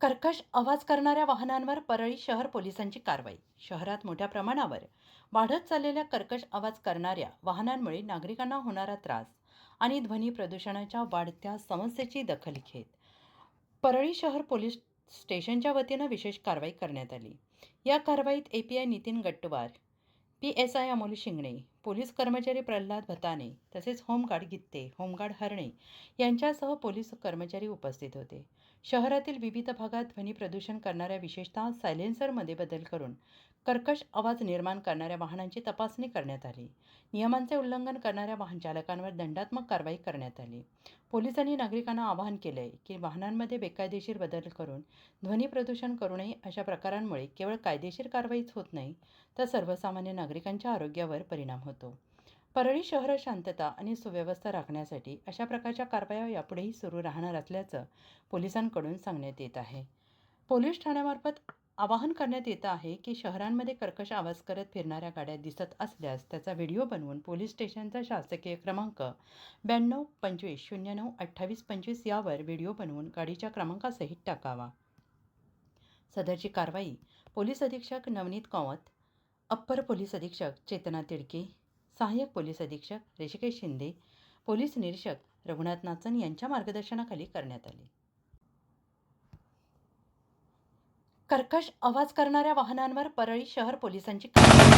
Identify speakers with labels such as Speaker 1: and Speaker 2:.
Speaker 1: कर्कश आवाज करणाऱ्या वाहनांवर परळी शहर पोलिसांची कारवाई. शहरात मोठ्या प्रमाणावर वाढत चाललेल्या कर्कश आवाज करणाऱ्या वाहनांमुळे नागरिकांना होणारा त्रास आणि ध्वनी प्रदूषणाच्या वाढत्या समस्येची दखल घेत परळी शहर पोलीस स्टेशनच्या वतीनं विशेष कारवाई करण्यात आली. या कारवाईत A P I Nitin Gattawar P S I Amol Shingane police कर्मचारी प्रल्हाद भताने तसेच होमगार्ड गित्ते होमगार्ड हरणे यांच्यासह पोलीस कर्मचारी उपस्थित होते. शहरातील विविध भागात ध्वनी प्रदूषण करणाऱ्या विशेषतः सायलेन्सरमध्ये बदल करून कर्कश आवाज निर्माण करणाऱ्या वाहनांची तपासणी करण्यात आली. नियमांचे उल्लंघन करणाऱ्या वाहन चालकांवर दंडात्मक कारवाई करण्यात आली. पोलिसांनी नागरिकांना आवाहन केले आहे की वाहनांमध्ये बेकायदेशीर बदल करून ध्वनी प्रदूषण करू नये अशा प्रकारांमुळे केवळ कायदेशीर कारवाईच होत नाही तर सर्वसामान्य नागरिकांच्या आरोग्यावर परिणाम होतो होतो. परळी शहर शांतता आणि सुव्यवस्था राखण्यासाठी अशा प्रकारच्या कारवाया यापुढेही सुरू राहणार असल्याचं पोलिसांकडून सांगण्यात येत आहे. पोलीस ठाण्यामार्फत आवाहन करण्यात येतं आहे की शहरांमध्ये कर्कश आवाज करत फिरणाऱ्या गाड्या दिसत असल्यास त्याचा व्हिडिओ बनवून पोलीस स्टेशनचा शासकीय क्रमांक ब्याण्णव पंचवीस शून्य नऊ अठ्ठावीस पंचवीस यावर व्हिडिओ बनवून गाडीच्या क्रमांकासहित टाकावा. सदरची कारवाई पोलीस अधीक्षक नवनीत कावत अप्पर पोलीस अधीक्षक चेतना तिडके सहाय्यक पोलीस अधीक्षक ऋषिकेश शिंदे पोलीस निरीक्षक रघुनाथ नाचन यांच्या मार्गदर्शनाखाली करण्यात आली. कर्कश आवाज करणाऱ्या वाहनांवर परळी शहर पोलिसांची कारवाई